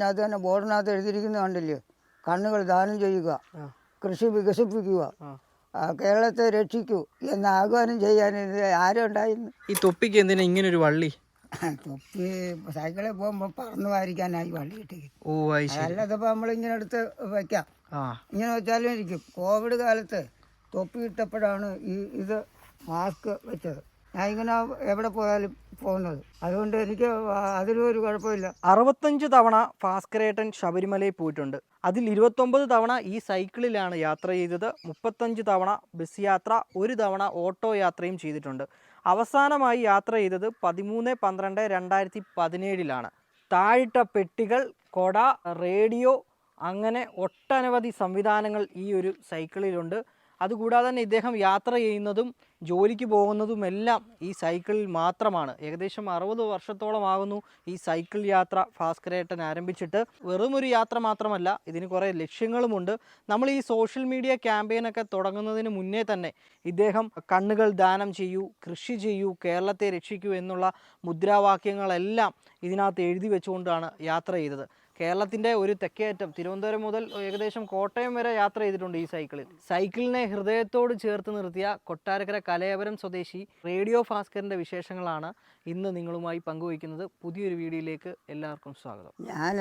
അതിനകത്ത് തന്നെ ബോർഡിനകത്ത് എഴുതിയിരിക്കുന്ന കണ്ടില്ലേ? കണ്ണുകൾ ദാനം ചെയ്യുക കൃഷി വികസിപ്പിക്കുക കേരളത്തെ രക്ഷിക്കൂ എന്ന് ആഹ്വാനം ചെയ്യാൻ ഇത് ആരും ഉണ്ടായിരുന്നു? ഈ തൊപ്പിക്ക് എന്തിനാ ഇങ്ങനെ ഒരു വള്ളി? തൊപ്പി സൈക്കിളിൽ പോകുമ്പോൾ പറന്നു വാരിക്കാനായി വള്ളി കിട്ടി ഓ ഇപ്പോൾ നമ്മളിങ്ങനെ എടുത്ത് വെക്കാം. ഇങ്ങനെ വെച്ചാലും ഇരിക്കും. കോവിഡ് കാലത്ത് തൊപ്പി ഇട്ടപ്പോഴാണ് ഈ ഇത് മാസ്ക് വെച്ചത്. ഞാൻ ഇങ്ങനെ എവിടെ പോയാലും പോകുന്നത്. അതുകൊണ്ട് എനിക്ക് അതിലും ഒരു കുഴപ്പമില്ല. അറുപത്തഞ്ച് തവണ ഭാസ്കരേട്ടൻ ശബരിമലയിൽ പോയിട്ടുണ്ട്. അതിൽ ഇരുപത്തൊമ്പത് തവണ ഈ സൈക്കിളിലാണ് യാത്ര ചെയ്തത്. മുപ്പത്തഞ്ച് തവണ ബസ് യാത്ര ഒരു തവണ ഓട്ടോ യാത്രയും ചെയ്തിട്ടുണ്ട്. അവസാനമായി യാത്ര ചെയ്തത് പതിമൂന്ന് പന്ത്രണ്ട് രണ്ടായിരത്തി പതിനേഴിലാണ്. താഴിട്ട പെട്ടികൾ കൊട റേഡിയോ അങ്ങനെ ഒട്ടനവധി സംവിധാനങ്ങൾ ഈ ഒരു സൈക്കിളിലുണ്ട്. അതുകൂടാതെ തന്നെ ഇദ്ദേഹം യാത്ര ചെയ്യുന്നതും ജോലിക്ക് പോകുന്നതുമെല്ലാം ഈ സൈക്കിളിൽ മാത്രമാണ്. ഏകദേശം അറുപത് വർഷത്തോളമാകുന്നു ഈ സൈക്കിൾ യാത്ര ഭാസ്കരേട്ടൻ ആരംഭിച്ചിട്ട്. വെറും ഒരു യാത്ര മാത്രമല്ല ഇതിന് കുറേ ലക്ഷ്യങ്ങളുമുണ്ട്. നമ്മൾ ഈ സോഷ്യൽ മീഡിയ ക്യാമ്പയിനൊക്കെ തുടങ്ങുന്നതിന് മുന്നേ തന്നെ ഇദ്ദേഹം കണ്ണുകൾ ദാനം ചെയ്യൂ കൃഷി ചെയ്യൂ കേരളത്തെ രക്ഷിക്കൂ എന്നുള്ള മുദ്രാവാക്യങ്ങളെല്ലാം ഇതിനകത്ത് എഴുതി വെച്ചുകൊണ്ടാണ് യാത്ര ചെയ്തത്. കേരളത്തിന്റെ ഒരു തെക്കേറ്റം തിരുവനന്തപുരം മുതൽ ഏകദേശം കോട്ടയം വരെ യാത്ര ചെയ്തിട്ടുണ്ട് ഈ സൈക്കിളിൽ. സൈക്കിളിനെ ഹൃദയത്തോട് ചേർത്ത് നിർത്തിയ കൊട്ടാരക്കര കലയപുരം സ്വദേശി റേഡിയോ ഭാസ്കറിന്റെ വിശേഷങ്ങളാണ് ഇന്ന് നിങ്ങളുമായി പങ്കുവയ്ക്കുന്നത്. പുതിയൊരു വീഡിയോയിലേക്ക് എല്ലാവർക്കും സ്വാഗതം. ഞാൻ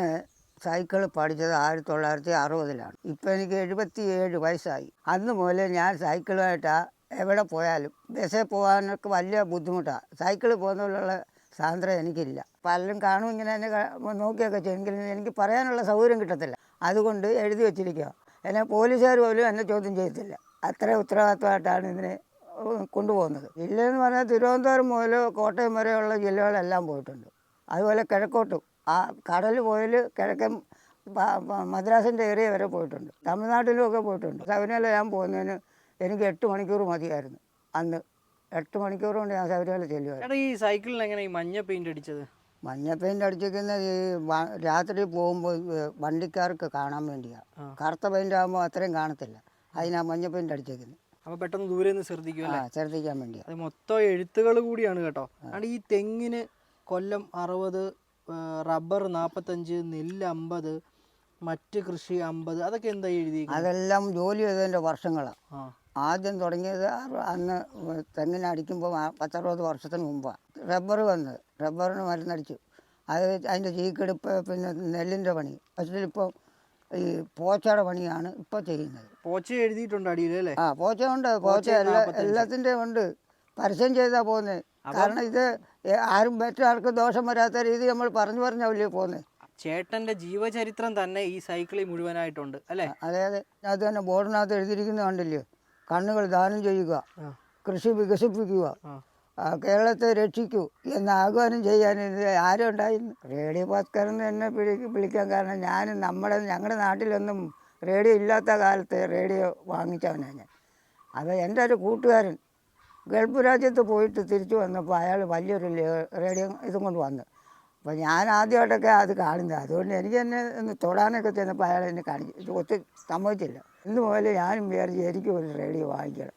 സൈക്കിൾ പഠിച്ചത് ആയിരത്തി തൊള്ളായിരത്തി അറുപതിലാണ്. ഇപ്പം എനിക്ക് എഴുപത്തി ഏഴ് വയസ്സായി. അന്ന് മുതൽ ഞാൻ സൈക്കിളുമായിട്ടാണ് എവിടെ പോയാലും ബസ്സിൽ പോകാനൊക്കെ വലിയ ബുദ്ധിമുട്ടാണ് സൈക്കിൾ പോകുന്നതിലുള്ള സ്വാതന്ത്ര്യം എനിക്കില്ല. പലരും കാണും ഇങ്ങനെ എന്നെ ക- നോക്കിയൊക്കെ ചെയ്യെങ്കിലും എനിക്ക് പറയാനുള്ള സൗകര്യം കിട്ടത്തില്ല. അതുകൊണ്ട് എഴുതി വെച്ചിരിക്കുക. എന്നെ പോലീസുകാർ പോലും എന്നെ ചോദ്യം ചെയ്യത്തില്ല. അത്ര ഉത്തരവാദിത്തമായിട്ടാണ് ഇതിനെ കൊണ്ടുപോകുന്നത്. ജില്ലയെന്ന് പറഞ്ഞാൽ തിരുവനന്തപുരം മുതൽ കോട്ടയം വരെയുള്ള ജില്ലകളെല്ലാം പോയിട്ടുണ്ട്. അതുപോലെ കിഴക്കോട്ടും. ആ കടൽ പോയിൽ കിഴക്കൻ മദ്രാസിന്റെ ഏരിയ വരെ പോയിട്ടുണ്ട്. തമിഴ്നാട്ടിലും ഒക്കെ പോയിട്ടുണ്ട്. ശബരിമല ഞാൻ പോകുന്നതിന് എനിക്ക് എട്ട് മണിക്കൂർ മതിയായിരുന്നു. അന്ന് എട്ട് മണിക്കൂർ കൊണ്ട് ഞാൻ ശബരിമല ചെല്ലുമായിരുന്നു. ഈ സൈക്കിളിന് എങ്ങനെ ഈ മഞ്ഞ പെയിന്റ് അടിച്ചത്? മഞ്ഞ പെയിന്റ് അടിച്ചിരിക്കുന്നത് ഈ വ- രാത്രി പോകുമ്പോൾ വണ്ടിക്കാർക്ക് കാണാൻ വേണ്ടിയാണ്. കറുത്ത പെയിന്റ് ആകുമ്പോൾ അത്രയും കാണത്തില്ല. അതിനാ മഞ്ഞ പെയിന്റ് അടിച്ചേക്കുന്നത് അപ്പോൾ പെട്ടെന്ന് ദൂരെ നിന്ന് ശ്രദ്ധിക്കും ആ അല്ലേ ശ്രദ്ധിക്കാൻ വേണ്ടിയാണ് അത് മൊത്തം എഴുത്തുകൾ കൂടിയാണ് കേട്ടോ. ആണ് ഈ തെങ്ങിന് കൊല്ലം അറുപത് റബ്ബർ നാൽപ്പത്തഞ്ച് നെല്ല് അമ്പത് മറ്റ് കൃഷി അമ്പത് അതൊക്കെ എന്താ എഴുതി അതെല്ലാം ജോലി ചെയ്തതിന്റെ വർഷങ്ങളാണ് ആ. ആദ്യം തുടങ്ങിയത് അന്ന് തെങ്ങിനടിക്കുമ്പോൾ പത്തറുപത് വർഷത്തിന് മുമ്പാണ് റബ്ബർ വന്ന് റബ്ബറിന് മരുന്നടിച്ചു. അത് അതിന്റെ ചീക്കെടുപ്പ് പിന്നെ നെല്ലിന്റെ പണി. പക്ഷേ ഇപ്പോൾ ഈ പോച്ചയുടെ പണിയാണ് ഇപ്പോൾ ചെയ്യുന്നത്. പോച്ച എഴുതിയിട്ടുണ്ട് അടിയിൽ അല്ലേ? ആ പോച്ച ഉണ്ട്. പോച്ച എല്ലാ എല്ലാത്തിന്റെയും ഉണ്ട്. പരസ്യം ചെയ്താൽ പോകുന്നത് കാരണം ഇത് ആരും മറ്റൊരാൾക്ക് ദോഷം വരാത്ത രീതി നമ്മൾ പറഞ്ഞു പറഞ്ഞല്ലേ പോകുന്നത് ചേട്ടന്റെ ജീവചരിത്രം തന്നെ ഈ സൈക്കിളിൽ മുഴുവനായിട്ടുണ്ട് അല്ലേ? അതെ അതെ. അത് തന്നെ ബോർഡിനകത്ത് എഴുതിയിരിക്കുന്നത് കണ്ടില്ലേ? കണ്ണുകൾ ദാനം ചെയ്യുക കൃഷി വികസിപ്പിക്കുക കേരളത്തെ രക്ഷിക്കൂ എന്ന് ആഹ്വാനം ചെയ്യാൻ ഇത് ആരും ഉണ്ടായിരുന്നു? റേഡിയോ ഭാസ്കരൻ എന്നെ വിളി വിളിക്കാൻ കാരണം ഞാൻ നമ്മുടെ ഞങ്ങളുടെ നാട്ടിലൊന്നും റേഡിയോ ഇല്ലാത്ത കാലത്ത് റേഡിയോ വാങ്ങിച്ചവനാണ് ഞാൻ. അത് എന്റെ ഒരു കൂട്ടുകാരൻ ഗൾഫ് രാജ്യത്ത് പോയിട്ട് തിരിച്ചു വന്നപ്പോൾ അയാൾ വലിയൊരു റേഡിയോ ഇതും കൊണ്ട് വന്നു. അപ്പോൾ ഞാൻ ആദ്യമായിട്ടൊക്കെ അത് കാണുന്നത്. അതുകൊണ്ട് എനിക്ക് തന്നെ ഒന്ന് തൊടാനൊക്കെ ചെന്നപ്പോൾ അയാൾ എന്നെ കാണിച്ചു ഇത് ഒത്തിരി സമ്മതിച്ചില്ല. ഇന്ന് മുതൽ ഞാനും വിചാരിച്ചു എനിക്ക് ഒരു റേഡിയോ വാങ്ങിക്കണം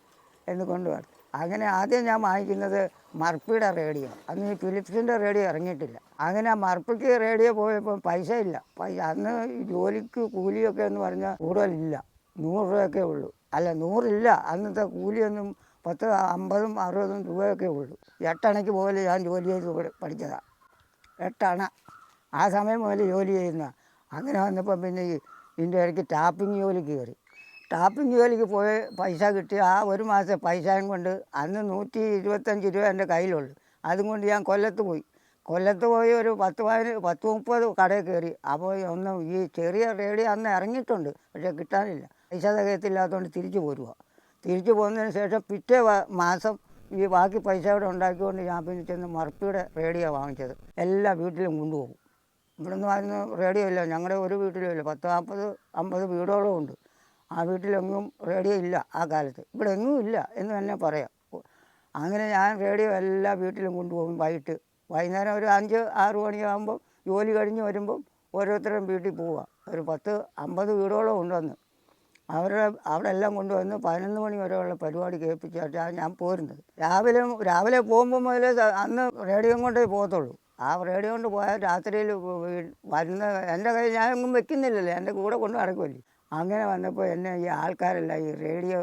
എന്ന് കൊണ്ടുപോകണം അങ്ങനെ ആദ്യം ഞാൻ വാങ്ങിക്കുന്നത് മർപ്പിയുടെ റേഡിയോ. അന്ന് ഈ ഫിലിപ്സിന്റെ റേഡിയോ ഇറങ്ങിയിട്ടില്ല. അങ്ങനെ മർപ്പിക്ക് റേഡിയോ പോയപ്പോൾ പൈസ ഇല്ല. പൈസ അന്ന് ജോലിക്ക് കൂലിയൊക്കെ എന്ന് പറഞ്ഞാൽ കൂടുതലില്ല നൂറ് രൂപയൊക്കെ ഉള്ളൂ. അല്ല നൂറില്ല. അന്നത്തെ കൂലിയൊന്നും പത്ത് അമ്പതും അറുപതും രൂപയൊക്കെ ഉള്ളൂ. എട്ടണയ്ക്ക് പോലെ ഞാൻ ജോലി ചെയ്ത് പഠിച്ചതാണ് എട്ടണ. ആ സമയം മുതൽ ജോലി ചെയ്യുന്ന. അങ്ങനെ വന്നപ്പോൾ പിന്നെ ഇതിന്റെ ഇടയ്ക്ക് ടാപ്പിംഗ് ജോലിക്ക് കയറി. ടാപ്പിംഗ് ജോലിക്ക് പോയി പൈസ കിട്ടി ആ ഒരു മാസം പൈസയും കൊണ്ട് അന്ന് നൂറ്റി ഇരുപത്തഞ്ച് രൂപ എന്റെ കയ്യിലുള്ളു. അതും കൊണ്ട് ഞാൻ കൊല്ലത്ത് പോയി. കൊല്ലത്ത് പോയി ഒരു പത്ത് പതിന് പത്ത് മുപ്പത് കടയിൽ കയറി. അപ്പോൾ ഒന്ന് ഈ ചെറിയ റേഡിയോ അന്ന് ഇറങ്ങിയിട്ടുണ്ട്. പക്ഷേ കിട്ടാനില്ല. പൈസ തികയത്തില്ലാത്തതുകൊണ്ട് തിരിച്ചു പോരുക തിരിച്ചു പോകുന്നതിന് ശേഷം പിറ്റേ മാസം ഈ ബാക്കി പൈസ കൂടെ ഉണ്ടാക്കിക്കൊണ്ട് ഞാൻ പിന്നെ ചെന്ന് മറപ്പിയുടെ റേഡിയോ വാങ്ങിച്ചത്. എല്ലാ വീട്ടിലും കൊണ്ടുപോകും. ഇവിടെ നിന്ന് വരുന്ന റേഡിയോ ഇല്ല. ഞങ്ങളുടെ ഒരു വീട്ടിലും ഇല്ല. പത്ത് നാൽപ്പത് അമ്പത് വീടുകളും ഉണ്ട്. ആ വീട്ടിലെങ്ങും റേഡിയോ ഇല്ല ആ കാലത്ത്. ഇവിടെ എങ്ങും ഇല്ല എന്ന് തന്നെ പറയാം. അങ്ങനെ ഞാൻ റേഡിയോ എല്ലാ വീട്ടിലും കൊണ്ടുപോകും വൈകിട്ട്. വൈകുന്നേരം ഒരു അഞ്ച് ആറ് മണിയാകുമ്പോൾ ജോലി കഴിഞ്ഞ് വരുമ്പം ഓരോരുത്തരും വീട്ടിൽ പോവുക ഒരു പത്ത് അമ്പത് വീടുകളും ഉണ്ടെന്ന്. അവരുടെ അവിടെ എല്ലാം കൊണ്ടുവന്ന് പതിനൊന്ന് മണി വരെയുള്ള പരിപാടി കേൾപ്പിച്ചിട്ടാണ് ഞാൻ പോരുന്നത്. രാവിലെ രാവിലെ പോകുമ്പോൾ മുതൽ അന്ന് റേഡിയോ കൊണ്ടേ പോകത്തുള്ളൂ. ആ റേഡിയോ കൊണ്ട് പോയാൽ രാത്രിയിൽ വരുന്ന എന്റെ കയ്യിൽ ഞാൻ ഒന്നും വെക്കുന്നില്ലല്ലോ. എന്റെ കൂടെ കൊണ്ടു നടക്കുമല്ലേ അങ്ങനെ വന്നപ്പോൾ എന്നെ ഈ ആൾക്കാരെല്ലാം ഈ റേഡിയോ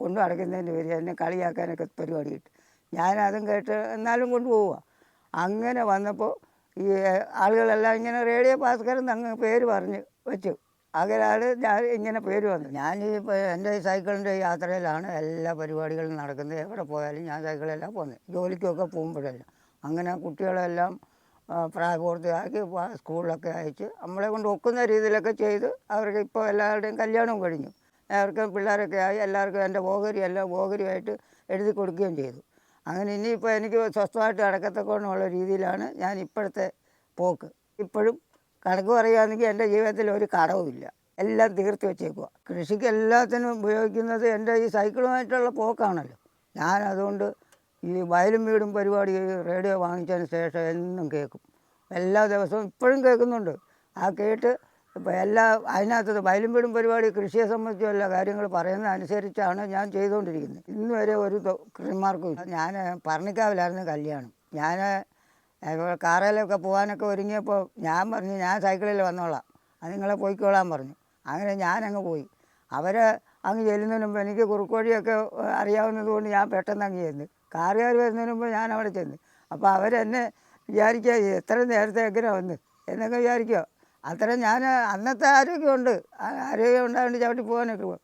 കൊണ്ടു നടക്കുന്നതിന്റെ പേര് എന്നെ കളിയാക്കാനൊക്കെ പരിപാടി കിട്ടും. ഞാനതും കേട്ട് എന്നാലും കൊണ്ടുപോവുക അങ്ങനെ വന്നപ്പോൾ ഈ ആളുകളെല്ലാം ഇങ്ങനെ റേഡിയോ ഭാസ്കരൻ അങ്ങ് പേര് പറഞ്ഞ് വെച്ചു. അങ്ങനെയാണ് ഞാൻ ഇങ്ങനെ പേര് വന്നത് ഞാൻ ഈ എന്റെ സൈക്കിളിന്റെ യാത്രയിലാണ് എല്ലാ പരിപാടികളും നടക്കുന്നത്. എവിടെ പോയാലും ഞാൻ സൈക്കിളെല്ലാം പോകുന്നത് ജോലിക്കൊക്കെ പോകുമ്പോഴെല്ലാം. അങ്ങനെ കുട്ടികളെല്ലാം പ്രായപൂർത്തിയാക്കി സ്കൂളിലൊക്കെ അയച്ച് നമ്മളെ കൊണ്ട് ഒക്കുന്ന രീതിയിലൊക്കെ ചെയ്ത് അവർക്ക് ഇപ്പോൾ എല്ലാവരുടെയും കല്യാണവും കഴിഞ്ഞു. എല്ലാവർക്കും പിള്ളേരൊക്കെ ആയി എല്ലാവർക്കും എന്റെ ഓഹരി എല്ലാം ഓഹരിയായിട്ട് എഴുതി കൊടുക്കുകയും ചെയ്തു. അങ്ങനെ ഇനിയിപ്പോൾ എനിക്ക് സ്വസ്ഥമായിട്ട് നടക്കത്തക്കോണമുള്ള രീതിയിലാണ് ഞാൻ ഇപ്പോഴത്തെ പോക്ക്. ഇപ്പോഴും കണക്ക് പറയുകയാണെങ്കിൽ എന്റെ ജീവിതത്തിൽ ഒരു കടവുമില്ല. എല്ലാം തീർത്ത് വെച്ചേക്കുക കൃഷിക്ക് എല്ലാത്തിനും ഉപയോഗിക്കുന്നത് എന്റെ ഈ സൈക്കിളുമായിട്ടുള്ള പോക്കാണല്ലോ. ഞാൻ അതുകൊണ്ട് ഈ വയലും വീടും പരിപാടി റേഡിയോ വാങ്ങിച്ചതിന് ശേഷം എന്നും കേൾക്കും. എല്ലാ ദിവസവും ഇപ്പോഴും കേൾക്കുന്നുണ്ട്. ആ കേട്ട് ഇപ്പോൾ എല്ലാ അതിനകത്ത് വയലും വീടും പരിപാടി കൃഷിയെ സംബന്ധിച്ചും എല്ലാ കാര്യങ്ങൾ അനുസരിച്ചാണ് ഞാൻ ചെയ്തുകൊണ്ടിരിക്കുന്നത്. ഇന്ന് വരെ ഒരു കൃഷിമാർക്കും ഞാൻ പറഞ്ഞിക്കാവിലായിരുന്നു കല്യാണം. ഞാൻ ഇപ്പോൾ കാറേലൊക്കെ പോകാനൊക്കെ ഒരുങ്ങിയപ്പോൾ ഞാൻ പറഞ്ഞു ഞാൻ സൈക്കിളിൽ വന്നോളാം. അത് നിങ്ങളെ പോയിക്കോളാൻ പറഞ്ഞു. അങ്ങനെ ഞാനങ്ങ് പോയി. അവർ അങ്ങ് ചെല്ലുന്നതിന് മുമ്പ് എനിക്ക് കുറുക്കോഴിയൊക്കെ അറിയാവുന്നത് കൊണ്ട് ഞാൻ പെട്ടെന്ന് അങ്ങ് ചെന്ന്. കാറുകാർ വരുന്നതിന് മുമ്പ് ഞാൻ അവിടെ ചെന്ന്. അപ്പോൾ അവരെന്നെ വിചാരിക്കുക എത്ര നേരത്തെ എങ്ങനെ വന്ന്? എന്നൊക്കെ വിചാരിക്കുക അത്ര ഞാൻ അന്നത്തെ ആരോഗ്യമുണ്ട്. ആരോഗ്യം ഉണ്ടായതുകൊണ്ട് ചവിട്ടി പോകാനൊക്കെ പോകും